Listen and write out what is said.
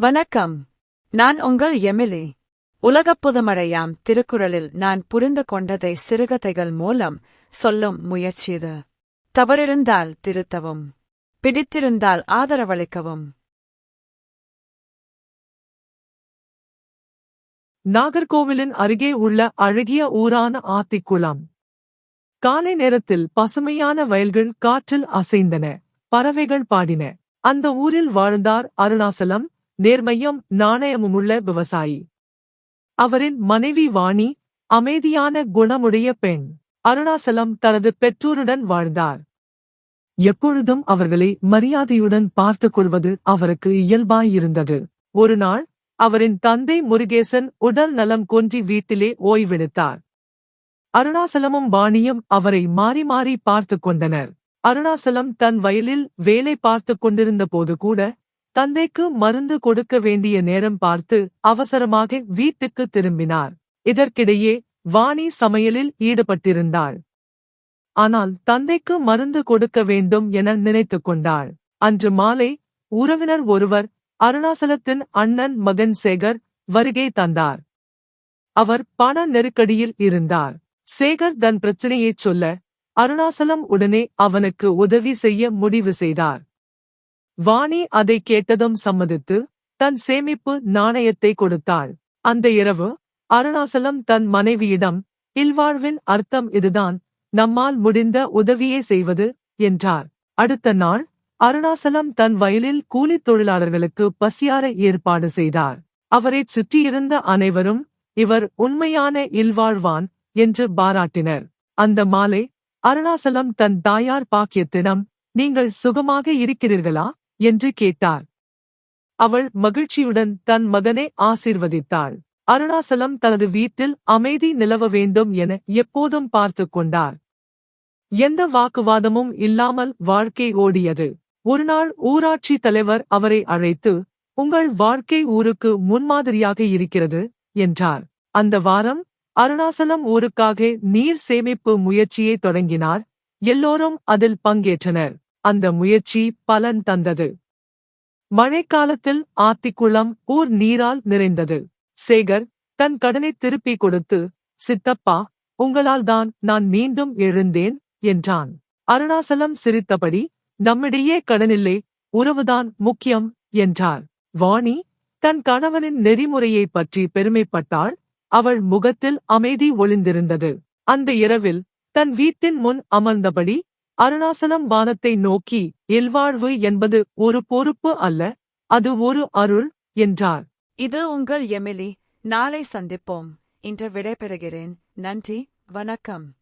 வணக்கம். நான் உங்கள் எமிலி. உலகப் புதுமழையாம் திருக்குறளில் நான் புரிந்து கொண்டதை சிறுகதைகள் மூலம் சொல்லும் முயற்சிது தவறிருந்தால் திருத்தவும். பிடித்திருந்தால் ஆதரவளிக்கவும். நாகர்கோவிலின் அருகே உள்ள அழகிய ஊரான ஆத்திக்குளம். காலை நேரத்தில் பசுமையான வயல்கள் காற்றில் அசைந்தன. பறவைகள் பாடின. அந்த ஊரில் வாழ்ந்தார் அருணாசலம் நேர்மையும் நாணயமுமுள்ள விவசாயி. அவரின் மனைவி வாணி அமைதியான குணமுடைய பெண். அருணாசலம் தனது பெற்றோருடன் வாழ்ந்தார். எப்பொழுதும் அவர்களை மரியாதையுடன் பார்த்துக் கொள்வது அவருக்கு இயல்பாயிருந்தது. ஒரு நாள் அவரின் தந்தை முருகேசன் உடல் நலம் கொன்றி வீட்டிலே ஓய்வெடுத்தார். அருணாசலமும் வாணியும் அவரை மாறி மாறி பார்த்துக் கொண்டனர். அருணாசலம் தன் வயலில் வேலை பார்த்துக் கொண்டிருந்த போது கூட தந்தைக்கு மருந்து கொடுக்க வேண்டிய நேரம் பார்த்து அவசரமாக வீட்டுக்கு திரும்பினார். இதற்கிடையே வாணி சமையலில் ஈடுபட்டிருந்தாள். ஆனால் தந்தைக்கு மருந்து கொடுக்க வேண்டும் என நினைத்துக் கொண்டாள். அன்று மாலை உறவினர் ஒருவர் அருணாசலத்தின் அண்ணன் மகன் சேகர் வருகை தந்தார். அவர் பண நெருக்கடியில் இருந்தார். சேகர் தன் பிரச்சனையைச் சொல்ல அருணாசலம் உடனே அவனுக்கு உதவி செய்ய முடிவு செய்தார். வாணி அதை கேட்டதும் சம்மதித்து தன் சேமிப்பு நாணயத்தை கொடுத்தாள். அந்த இரவு அருணாசலம் தன் மனைவியிடம் இல்வாழ்வின் அர்த்தம் இதுதான் நம்மால் முடிந்த உதவியே செய்வது என்றார். அடுத்த நாள் அருணாசலம் தன் வயலில் கூலித் தொழிலாளர்களுக்கு பசியார ஏற்பாடு செய்தார். அவரைச் சுற்றியிருந்த அனைவரும் இவர் உண்மையான இல்வாழ்வான் என்று பாராட்டினர். அந்த மாலை அருணாசலம் தன் தாயார் பாக்கியத்திடம் நீங்கள் சுகமாக இருக்கிறீர்களா? என்று கேட்டார் அவள் மகிழ்ச்சியுடன் தன் மகனை ஆசிர்வதித்தாள். அருணாசலம் தனது வீட்டில் அமைதி நிலவ வேண்டும் என எப்போதும் பார்த்துக் கொண்டார். எந்த வாக்குவாதமும் இல்லாமல் வாழ்க்கை ஓடியது. ஒருநாள் ஊராட்சி தலைவர் அவரை அழைத்து உங்கள் வாழ்க்கை ஊருக்கு முன்மாதிரியாக இருக்கிறது என்றார். அந்த வாரம் அருணாசலம் ஊருக்காக நீர் சேமிப்பு முயற்சியை தொடங்கினார். எல்லோரும் அதில் பங்கேற்றனர். அந்த முயற்சி பலன் தந்தது. மழைக்காலத்தில் ஆத்திக்குளம் ஊர் நீரால் நிறைந்தது. சேகர் தன் கடனை திருப்பி கொடுத்து சித்தப்பா உங்களால் தான் நான் மீண்டும் எழுந்தேன் என்றான். அருணாசலம் சிரித்தபடி நம்மிடையே கடனில்லை உறவுதான் முக்கியம் என்றார். வாணி தன் கணவனின் நெறிமுறையைப் பற்றி பெருமைப்பட்டாள். அவள் முகத்தில் அமைதி ஒளிந்திருந்தது. அந்த இரவில் தன் வீட்டின் முன் அமர்ந்தபடி அருணாசலம் வானத்தை நோக்கி இல்வாழ்வு என்பது ஒரு பொறுப்பு அல்ல அது ஒரு அருள் என்றார் இது உங்கள் எமிலி. நாளை சந்திப்போம். இன்று விடைபெறுகிறேன். நன்றி. வணக்கம்.